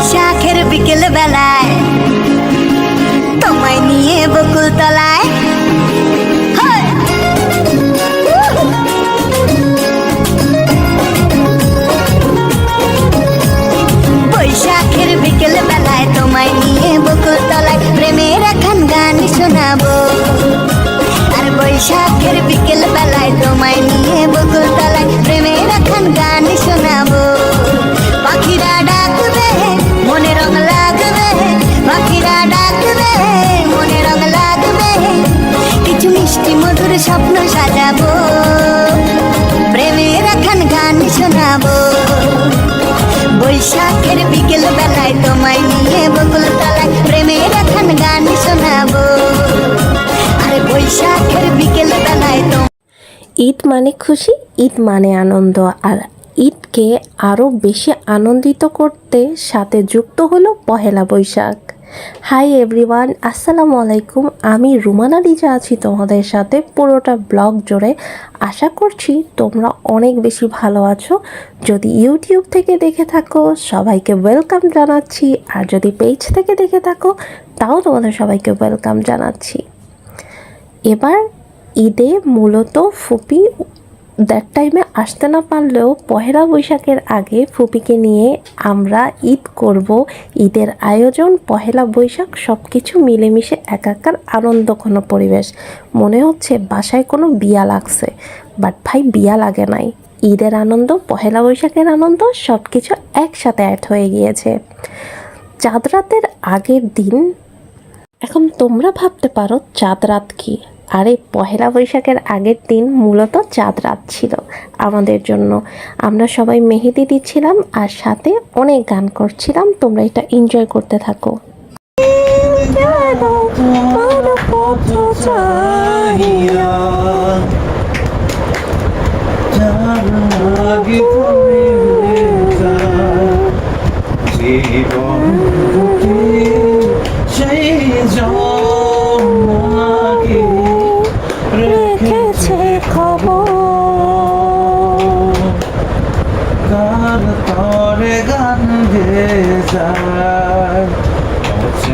বৈশাখের বিকেল বেলায়, তোমায় নিয়ে বকুল তলায়। বৈশাখের বিকেল বেলায় তোমায় নিয়ে বকুল শোনাবো। আর বৈশাখের বিকেল বেলায় তোমায় নিয়ে বকুল ঈদ মানে খুশি, ঈদ মানে আনন্দ। আর ঈদকে আরও বেশি আনন্দিত করতে সাথে যুক্ত হলো পহেলা বৈশাখ। হাই এভরিওয়ান আসসালামু আলাইকুম। আমি রুমানা লিজা আছি তোমাদের সাথে পুরোটা ব্লগ জুড়ে। আশা করছি তোমরা অনেক বেশি ভালো আছো। যদি ইউটিউব থেকে দেখে থাকো, সবাইকে ওয়েলকাম জানাচ্ছি। আর যদি পেজ থেকে দেখে থাকো, তাও তোমাদের সবাইকে ওয়েলকাম জানাচ্ছি। এবার ঈদে মূলত ফুপি দ্যাট টাইমে আসতে না পারলেও পহেলা বৈশাখের আগে ফুপিকে নিয়ে আমরা ঈদ করব। ঈদের আয়োজন, পহেলা বৈশাখ সব কিছু মিলেমিশে একাকার আনন্দ কোনো পরিবেশ। মনে হচ্ছে বাসায় কোনো বিয়া লাগছে বাট ভাই বিয়া লাগে নাই। ঈদের আনন্দ, পহেলা বৈশাখের আনন্দ সব কিছু একসাথে অ্যাড হয়ে গিয়েছে। চাঁদ রাতের আগের দিন, এখন তোমরা ভাবতে পারো চাঁদ রাত কি। আরে পহেলা বৈশাখের আগের দিন মূলত চাঁদ রাত ছিল আমাদের জন্য। আমরা সবাই মেহেদি দিচ্ছিলাম আর সাথে অনেক গান করছিলাম। তোমরা এটা এনজয় করতে থাকো।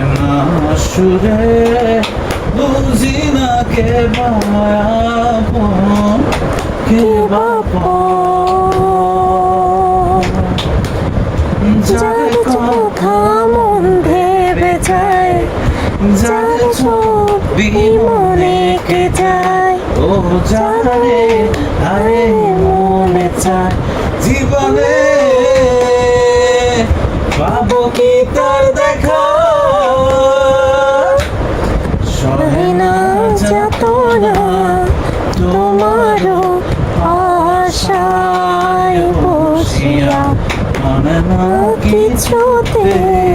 অচেনা সুরে বুঝি না কে বাপন যার কথা মন ভেবে যায় যার ছবি মনে কে যায় ও জানে আরে সহে না যত না তোমারও আশায় বসিয়া না কিছুতে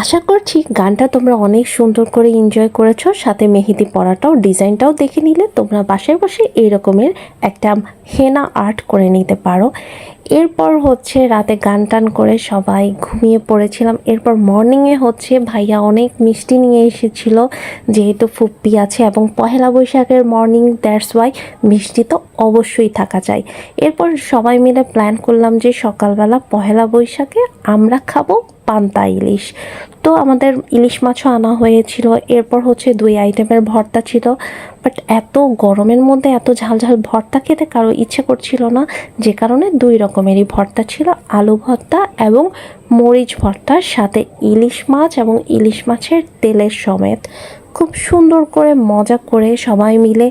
আশা করছি গানটা তোমরা অনেক সুন্দর করে এনজয় করেছ। সাথে মেহেদি পরাটাও ডিজাইনটাও দেখে নিলে তোমরা বাসায় বসে এই রকমের একটা হেনা আর্ট করে নিতে পারো। এরপর হচ্ছে রাতে গান টান করে সবাই ঘুমিয়ে পড়েছিলাম। এরপর মর্নিংয়ে হচ্ছে ভাইয়া অনেক মিষ্টি নিয়ে এসেছিল, যেহেতু ফুপ্পি আছে এবং পহেলা বৈশাখের মর্নিং দ্যাটস ওয়াই মিষ্টি তো অবশ্যই থাকা চাই। এরপর সবাই মিলে প্ল্যান করলাম যে সকালবেলা পহেলা বৈশাখে আমরা খাব পান্তা ইলিশ। তো আমাদের ইলিশ মাছও আনা হয়েছিল। এরপর হচ্ছে দুই আইটেমের ভর্তা ছিল। বাট এত গরমের মধ্যে এত ঝাল ঝাল ভর্তা খেতে কারও ইচ্ছে করছিল না। যে কারণে দুই রকমেরই ভর্তা ছিল। আলু ভর্তা এবং মরিচ ভর্তার সাথে ইলিশ মাছ এবং ইলিশ মাছের তেলের সমেত। খুব সুন্দর করে মজা করে সবাই মিলে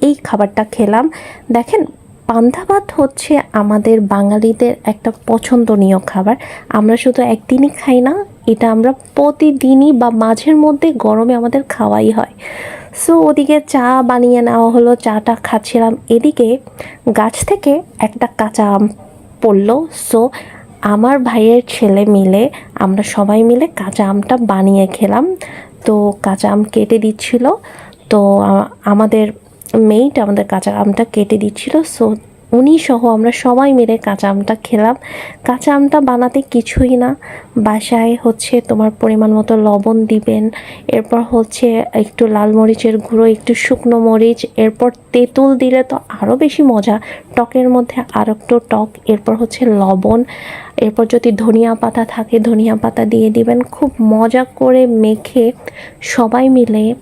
এই খাবারটা খেলাম। দেখেন পান্তা ভাত হচ্ছে আমাদের বাঙালিদের একটা পছন্দনীয় খাবার। আমরা শুধু একদিনই খাই না, এটা আমরা প্রতিদিনই বা মাঝের মধ্যে গরমে আমাদের খাওয়াই হয়। সো ওদিকে চা বানিয়ে নেওয়া হলো, চাটা খাচ্ছিলাম। এদিকে গাছ থেকে একটা কাঁচা আম পড়ল। সো আমার ভাইয়ের ছেলে মিলে আমরা সবাই মিলে কাঁচা আমটা বানিয়ে খেলাম। তো কাঁচা আম কেটে দিচ্ছিল। তো আমাদের মেইট আমাদের কাঁচা আমটা কেটে দিচ্ছিল। সো উনি সহ আমরা সবাই মিলে কাঁচা আমটা খেলাম। কাঁচা আমটা বানাতে কিছুই না। বাসায় হচ্ছে তোমার পরিমাণ মতো লবণ দিবেন। এরপর হচ্ছে একটু লাল মরিচের গুঁড়ো, একটু শুকনো মরিচ, এরপর তেঁতুল দিলে তো আরও বেশি মজা। টকের মধ্যে আর একটু টক, এরপর হচ্ছে লবণ। এরপর যদি ধনিয়া পাতা থাকে, ধনিয়া পাতা দিয়ে দিবেন। খুব মজা করে মেখে সবাই মিলে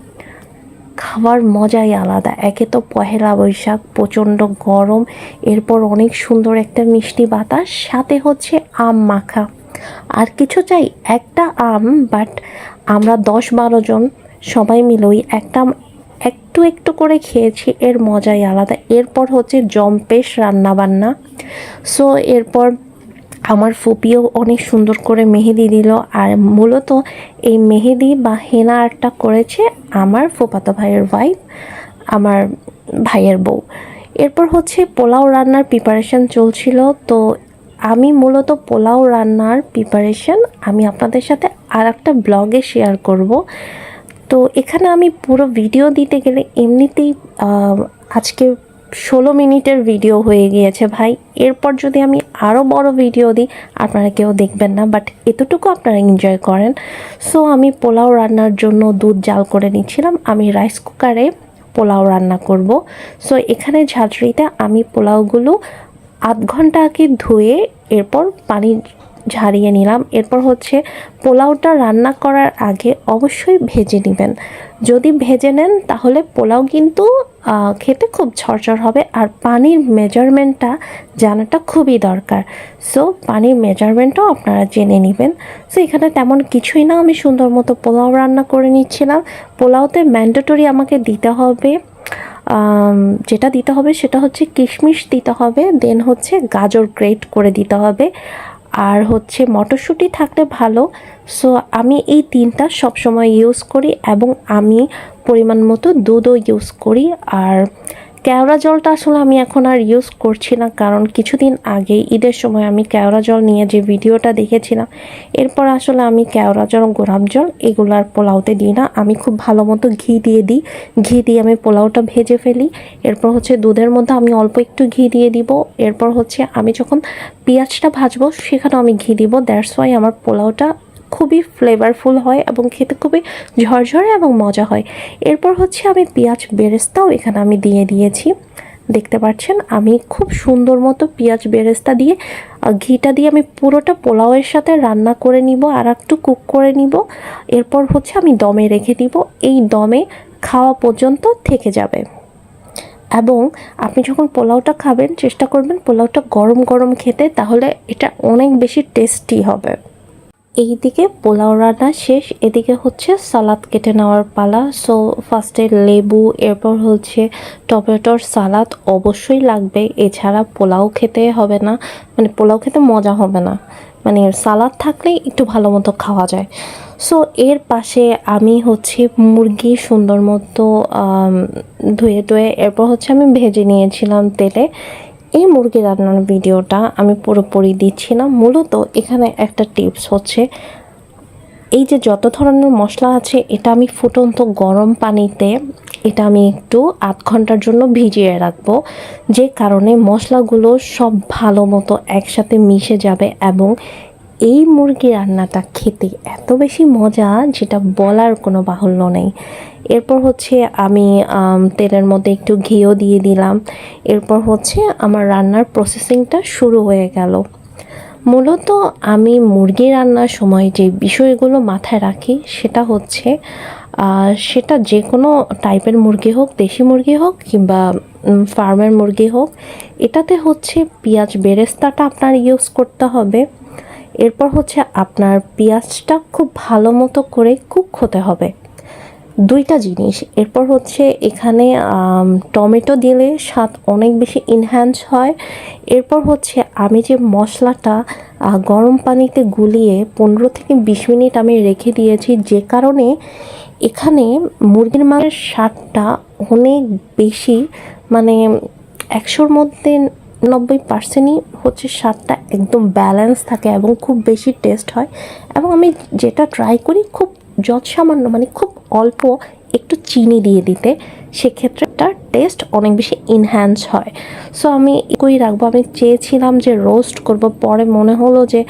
খাওয়ার মজাই আলাদা। একে তো পহেলা বৈশাখ, প্রচণ্ড গরম, এরপর অনেক সুন্দর একটা মিষ্টি বাতাস, সাথে হচ্ছে আম মাখা। আর কিছু চাই, একটা আম বাট আমরা দশ বারো জন সবাই মিলে ওই একটা একটু একটু করে খেয়েছি, এর মজাই আলাদা। এরপর হচ্ছে জম্পেশ রান্নাবান্না। সো এরপর আমার ফুপিও অনেক সুন্দর করে মেহেদি দিল আর মূলত এই মেহেদি বা হেনা আর্টটা করেছে আমার ফুপাতো ভাইয়ের ওয়াইফ আমার ভাইয়ের বউ। এরপর হচ্ছে পোলাও রান্নার প্রিপারেশন চলছিল। তো আমি মূলত পোলাও রান্নার প্রিপারেশন আমি আপনাদের সাথে আর একটা ব্লগে শেয়ার করব। তো এখানে আমি পুরো ভিডিও দিতে গেলে এমনিতেই আজকে ষোলো মিনিটের ভিডিও হয়ে গিয়েছে ভাই। এরপর যদি আমি আরও বড় ভিডিও দিই, আপনারা কেউ দেখবেন না বাট এতটুকু আপনারা এনজয় করেন। সো আমি পোলাও রান্নার জন্য দুধ জাল করে নিচ্ছিলাম। আমি রাইস কুকারে পোলাও রান্না করব। সো এখানে ঝাঁঝরিতে আমি পোলাওগুলো আধ ঘণ্টা আগে ধুয়ে এরপর পানি ঝারিয়ে নিলাম। এরপর হচ্ছে পোলাওটা রান্না করার আগে অবশ্যই ভেজে নেবেন। যদি ভেজে নেন, তাহলে পোলাও কিন্তু খেতে খুব ঝরঝর হবে আর পানির মেজারমেন্টটা জানাটা খুবই দরকার। সো পানির মেজারমেন্টটাও আপনারা জেনে নেবেন। সো এখানে তেমন কিছুই না, আমি সুন্দর মতো পোলাও রান্না করে নিচ্ছিলাম। পোলাওতে ম্যান্ডেটরি আমাকে দিতে হবে যেটা দিতে হবে সেটা হচ্ছে কিশমিশ দিতে হবে দেন হচ্ছে গাজর গ্রেট করে দিতে হবে। আর হচ্ছে মটরশুঁটি থাকলে ভালো। সো আমি এই তিনটা সবসময় ইউজ করি এবং আমি পরিমাণ মতো দুধও ইউজ করি। আর কেওড়া জলটা আসলে আমি এখন আর ইউজ করছি না, কারণ কিছুদিন আগে ঈদের সময় আমি কেওড়া জল নিয়ে যে ভিডিওটা দেখেছিলাম, এরপর আসলে আমি কেওড়া জল, গোলাপ জল এগুলো আর পোলাওতে দিই না। আমি খুব ভালো মতো ঘি দিয়ে দিই। ঘি দিয়ে আমি পোলাওটা ভেজে ফেলি। এরপর হচ্ছে দুধের মধ্যে আমি অল্প একটু ঘি দিয়ে দিব। এরপর হচ্ছে আমি যখন পেঁয়াজটা ভাজবো, সেখানেও আমি ঘি দিব। দ্যাটস ওয়াই আমার পোলাওটা খুবই ফ্লেভারফুল হয় এবং খেতে খুবই ঝরঝরে এবং মজা হয়। এরপর হচ্ছে আমি পেঁয়াজ বেরেস্তাও এখানে আমি দিয়ে দিয়েছি। দেখতে পাচ্ছেন, আমি খুব সুন্দর মতো পেঁয়াজ বেরেস্তা দিয়ে ঘিটা দিয়ে আমি পুরোটা পোলাওয়ের সাথে রান্না করে নিব, আর একটু কুক করে নিব। এরপর হচ্ছে আমি দমে রেখে দিব, এই দমে খাওয়া পর্যন্ত থেকে যাবে। এবং আপনি যখন পোলাওটা খাবেন, চেষ্টা করবেন পোলাওটা গরম গরম খেতে, তাহলে এটা অনেক বেশি টেস্টি হবে। এইদিকে পোলাও রান্না শেষ, এদিকে হচ্ছে সালাদ কেটে নেওয়ার পালা। সো ফার্স্টে লেবু, এরপর হচ্ছে টমেটোর সালাদ অবশ্যই লাগবে। এছাড়া পোলাও খেতে হবে না। মানে পোলাও খেতে মজা হবে না। মানে সালাদ থাকলেই একটু ভালো মতো খাওয়া যায়। সো এর পাশে আমি হচ্ছে মুরগি সুন্দর মতো ধুয়ে টুয়ে, এরপর হচ্ছে আমি ভেজে নিয়েছিলাম তেলে। এই মুরগি রান্নার ভিডিওটা আমি পুরোপুরি দিচ্ছি না। মূলত এখানে একটা টিপস হচ্ছে, এই যে যত ধরনের মশলা আছে, এটা আমি ফুটন্ত গরম পানিতে, এটা আমি একটু আধ ঘণ্টার জন্য ভিজিয়ে রাখব। যে কারণে মশলাগুলো সব ভালো মতো একসাথে মিশে যাবে এবং এই মুরগি রান্নাটা খেতে এত বেশি মজা যেটা বলার কোনো বাহুল্য নেই। এরপর হচ্ছে আমি তেলের মধ্যে একটু ঘিও দিয়ে দিলাম। এরপর হচ্ছে আমার রান্নার প্রসেসিংটা শুরু হয়ে গেল। মূলত আমি মুরগি রান্নার সময় যে বিষয়গুলো মাথায় রাখি সেটা হচ্ছে সেটা যে কোনো টাইপের মুরগি হোক, দেশি মুরগি হোক কিংবা ফার্মের মুরগি হোক, এটাতে হচ্ছে পেঁয়াজ বেরেস্তাটা আপনার ইউজ করতে হবে। এরপর হচ্ছে আপনার পেঁয়াজটা খুব ভালো মতো করে কুক হতে হবে। দুইটা জিনিস, এরপর হচ্ছে এখানে টমেটো দিলে স্বাদ অনেক বেশি ইনহ্যান্স হয়। এরপর হচ্ছে আমি যে মশলাটা গরম পানিতে গুলিয়ে পনেরো থেকে বিশ মিনিট আমি রেখে দিয়েছি, যে কারণে এখানে মুরগির মাংসের স্বাদটা অনেক বেশি মানে একশোর মধ্যে নব্বই পার্সেন্টই হচ্ছে স্বাদটা একদম ব্যালেন্স থাকে এবং খুব বেশি টেস্ট হয়। এবং আমি যেটা ট্রাই করি খুব যৎসামান্য মানে খুব অল্প একটু চিনি দিয়ে দিতে, সেক্ষেত্রে তার টেস্ট অনেক বেশি ইনহ্যান্স হয়। সো আমি একই রাখব, আমি চেয়েছিলাম যে রোস্ট করব, পরে মনে হলো যে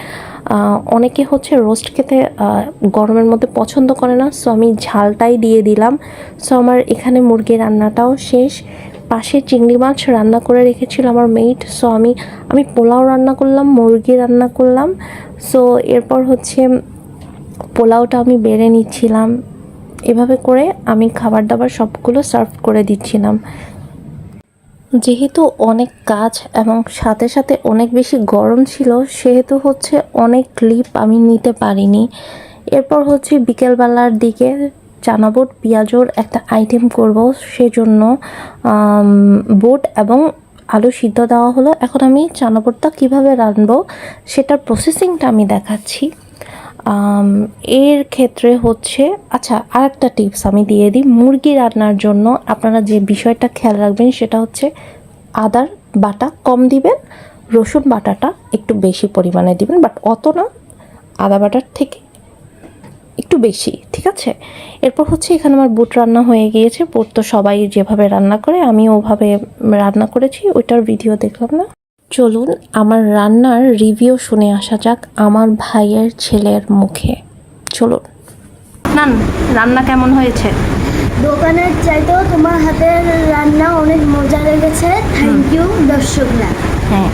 অনেকে হচ্ছে রোস্ট খেতে গরমের মধ্যে পছন্দ করে না সো আমি ঝালটাই দিয়ে দিলাম। সো আমার এখানে মুরগি রান্নাটাও শেষ। পাশে চিংড়ি মাছ রান্না করে রেখেছিল আমার মেইট সো আমি আমি পোলাও রান্না করলাম, মুরগি রান্না করলাম সো এরপর হচ্ছে পোলাওটা আমি বেড়ে নিচ্ছিলাম। এভাবে করে আমি খাবার দাবার সবগুলো সার্ভ করে দিচ্ছিলাম। যেহেতু অনেক কাজ এবং সাথে সাথে অনেক বেশি গরম ছিল, সেহেতু হচ্ছে অনেক ক্লিপ আমি নিতে পারিনি। এরপর হচ্ছে বিকেলবেলার দিকে চানাবোট, পেঁয়াজোর একটা আইটেম করব। সেজন্য বুট এবং আলু সিদ্ধ দেওয়া হলো। এখন আমি চানাবোটটা কীভাবে রানবো সেটার প্রসেসিংটা আমি দেখাচ্ছি। এর ক্ষেত্রে হচ্ছে আচ্ছা আর একটা টিপস আমি দিয়ে দিই। মুরগি রান্নার জন্য আপনারা যে বিষয়টা খেয়াল রাখবেন, সেটা হচ্ছে আদার বাটা কম দিবেন, রসুন বাটাটা একটু বেশি পরিমাণে দিবেন বাট অত না। আদা বাটার থেকে একটু বেশি ঠিক আছে? এরপর হচ্ছে এখানে আমার বুট রান্না হয়ে গিয়েছে। বুট তো সবাই যেভাবে রান্না করে আমি ওভাবে রান্না করেছি। ওইটার ভিডিও দেখলাম না? চলুন আমার রান্নার রিভিউ শুনে আসা যাক আমার ভাইয়ের ছেলের মুখে। চলুন। নান রান্না কেমন হয়েছে? দোকানের চাইতেও তোমার হাতের রান্না অনেক মজা লেগেছে। থ্যাংক ইউ দর্শকরা। হ্যাঁ।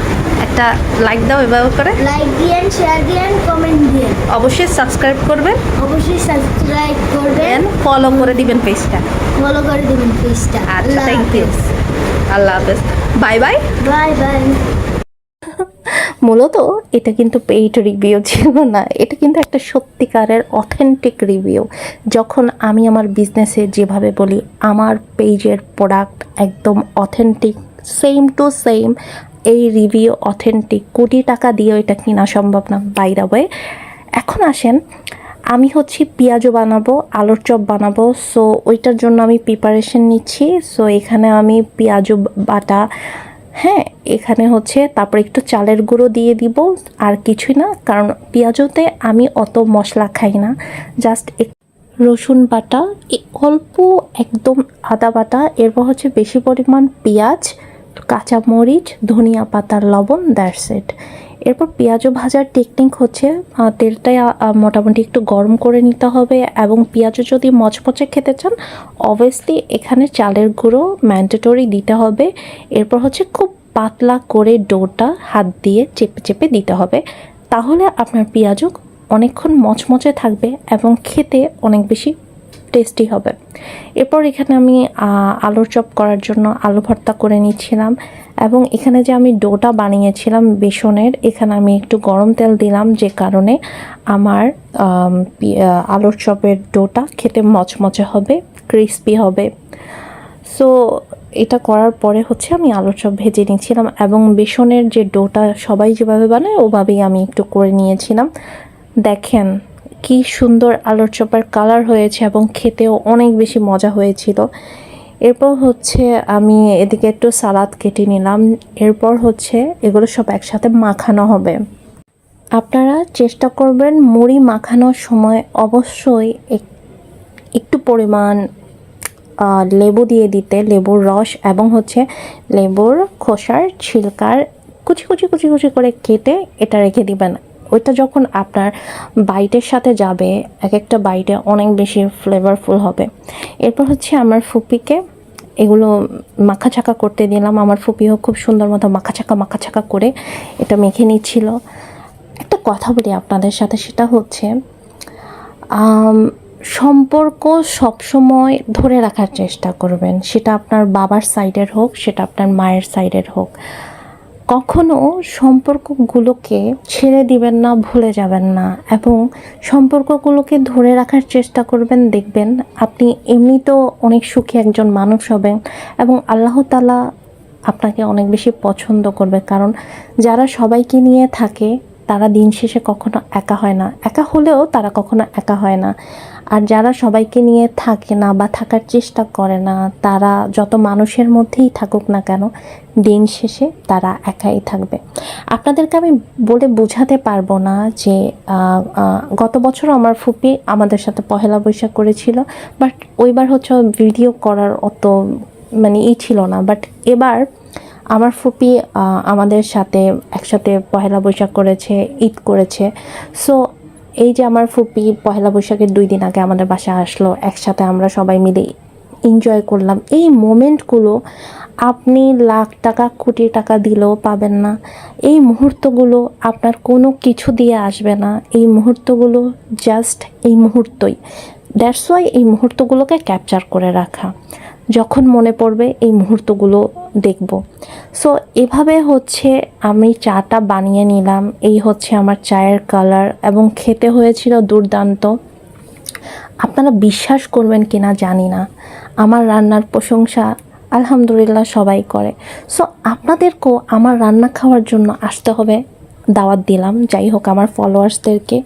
একটা লাইক দাও এভাবে করে। লাইক দিয়েন শেয়ার দিয়েন কমেন্ট দিয়েন। অবশ্যই সাবস্ক্রাইব করবেন। অবশ্যই সাবস্ক্রাইব করবেন। ফলো করে দিবেন পেজটা ফলো করে দেবেন পেজটা আচ্ছা থ্যাংক ইউ আল্লাহ হাফেজ। বাই বাই বাই বাই মূলত এটা কিন্তু পেইড রিভিউ ছিল না। এটা কিন্তু একটা সত্যিকারের অথেন্টিক রিভিউ যখন আমি আমার বিজনেসে যেভাবে বলি আমার পেজের প্রোডাক্ট একদম অথেন্টিক সেম টু সেম এই রিভিউ অথেন্টিক কোটি টাকা দিয়েও এটা কেনা সম্ভব না বাইরে ওয়ে এখন আসেন, আমি হচ্ছে পেঁয়াজও বানাবো, আলুর চপ বানাবো সো ওইটার জন্য আমি প্রিপারেশন নিচ্ছি সো এখানে আমি পেঁয়াজও বাটা হ্যাঁ এখানে হচ্ছে তারপর একটু চালের গুঁড়ো দিয়ে দিব, আর কিছুই না, কারণ পেঁয়াজতে আমি অত মশলা খাই না জাস্ট রসুন বাটা অল্প একদম আদা বাটা, এরপর হচ্ছে বেশি পরিমাণ পেঁয়াজ কাঁচামরিচ ধনিয়া পাতার লবণ দ্যাটস ইট এরপর পেঁয়াজও ভাজার টেকনিক হচ্ছে আহ, তেলটা মোটামুটি একটু গরম করে নিতে হবে এবং পেঁয়াজও যদি মচমচে খেতে চান অবভিয়াসলি এখানে চালের গুঁড়ো ম্যান্ডেটরি দিতে হবে। এরপর হচ্ছে খুব পাতলা করে ডোটা হাত দিয়ে চেপে চেপে দিতে হবে। তাহলে আপনার পেঁয়াজও অনেকক্ষণ মচমচে থাকবে এবং খেতে অনেক বেশি টেস্টি হবে। এরপর এখানে আমি আলুর চপ করার জন্য আলু ভর্তা করে নিচ্ছিলাম এবং এখানে যে আমি ডোটা বানিয়েছিলাম বেসনের এখানে আমি একটু গরম তেল দিলাম যে কারণে আমার আম, আলুর চপের ডোটা খেতে মচমচে হবে ক্রিস্পি হবে। সো এটা করার পরে হচ্ছে আমি আলুর চপ ভেজে নিয়েছিলাম এবং বেসনের যে ডোটা সবাই যেভাবে বানায় ওভাবেই আমি একটু করে নিয়েছিলাম। দেখেন কি সুন্দর আলুর চপের কালার হয়েছে এবং খেতেও অনেক বেশি মজা হয়েছিল। এরপর হচ্ছে আমি এদিকে একটু সালাদ কেটে নিলাম। এরপর হচ্ছে এগুলো সব একসাথে মাখানো হবে। আপনারা চেষ্টা করবেন মুড়ি মাখানোর সময় অবশ্যই এক- একটু পরিমাণ লেবু দিয়ে দিতে, লেবুর রস এবং হচ্ছে লেবুর খোসার ছিলকার কুচি কুচি কুচি কুচি করে কেটে এটা রেখে দিবেন। ওইটা যখন আপনার বাইটের সাথে যাবে এক একটা বাইটে অনেক বেশি ফ্লেভারফুল হবে। এরপর হচ্ছে আমার ফুপিকে এগুলো মাখাচাকা করতে দিলাম। আমার ফুপিও খুব সুন্দর মতো মাখাচাকা মাখাচাকা করে এটা মেখে নিচ্ছিল। একটা কথা বলি আপনাদের সাথে, সেটা হচ্ছে সম্পর্ক সবসময় ধরে রাখার চেষ্টা করবেন। সেটা আপনার বাবার সাইডের হোক, সেটা আপনার মায়ের সাইডের হোক। কখনো সম্পর্কগুলোকে ছেড়ে দিবেন না, ভুলে যাবেন না এবং সম্পর্কগুলোকে ধরে রাখার চেষ্টা করবেন, দেখবেন আপনি এমনিতেও অনেক সুখী একজন মানুষ হবেন এবং আল্লাহ তালা আপনাকে অনেক বেশি পছন্দ করবে। কারণ যারা সবাইকে নিয়ে থাকে, তারা দিন শেষে কখনো একা হয় না। একা হলেও তারা কখনো একা হয় না। আর যারা সবাইকে নিয়ে থাকে না বা থাকার চেষ্টা করে না, তারা যত মানুষের মধ্যেই থাকুক না কেন, দিন শেষে তারা একাই থাকবে। আপনাদেরকে আমি বলে বোঝাতে পারব না যে গত বছর আমার ফুপি আমাদের সাথে পহেলা বৈশাখ করেছিল বাট ওইবার হচ্ছে ভিডিও করার অত মানে ই ছিল না। বাট এবার আমার ফুপি আমাদের সাথে একসাথে পহেলা বৈশাখ করেছে, ঈদ করেছে। সো এই যে আমার ফুপি পহেলা বৈশাখের দুই দিন আগে আমাদের বাসায় আসলো, একসাথে আমরা সবাই মিলে এনজয় করলাম। এই মোমেন্টগুলো আপনি লাখ টাকা, কোটি টাকা দিলেও পাবেন না। এই মুহূর্তগুলো আপনার কোনো কিছু দিয়ে আসবে না। এই মুহূর্তগুলো জাস্ট এই মুহূর্তই। দ্যাটস ওয়াই এই মুহূর্তগুলোকে ক্যাপচার করে রাখা। যখন মনে পড়বে এই মুহূর্তগুলো দেখব। সো এভাবে হচ্ছে আমি চাটা বানিয়ে নিলাম। এই হচ্ছে আমার চায়ের কালার এবং খেতে হয়েছিল দুর্দান্ত। আপনারা বিশ্বাস করবেন কিনা জানি না। আমার রান্নার প্রশংসা আলহামদুলিল্লাহ সবাই করে। সো আপনাদেরকেও আমার রান্না খাওয়ার জন্য আসতে হবে, দাওয়াত দিলাম। যাই হোক, আমার ফলোয়ার্সদেরকে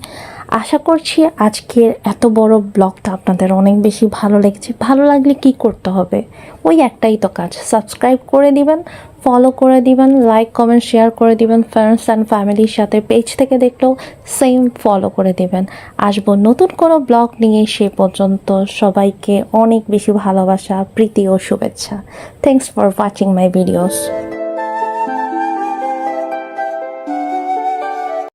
আশা করছি আজকের এত বড় ব্লগটা আপনাদের অনেক বেশি ভালো লেগেছে। ভালো লাগলে কি করতে হবে? ওই একটাই তো কাজ। সাবস্ক্রাইব করে দিবেন ফলো করে দিবেন লাইক কমেন্ট শেয়ার করে দিবেন ফ্রেন্ডস অ্যান্ড ফ্যামিলির সাথে পেজ থেকে দেখলেও সেম ফলো করে দিবেন। আসব নতুন কোনো ব্লগ নিয়ে সে পর্যন্ত। সবাইকে অনেক বেশি ভালোবাসা, প্রীতি ও শুভেচ্ছা। Thanks for watching my videos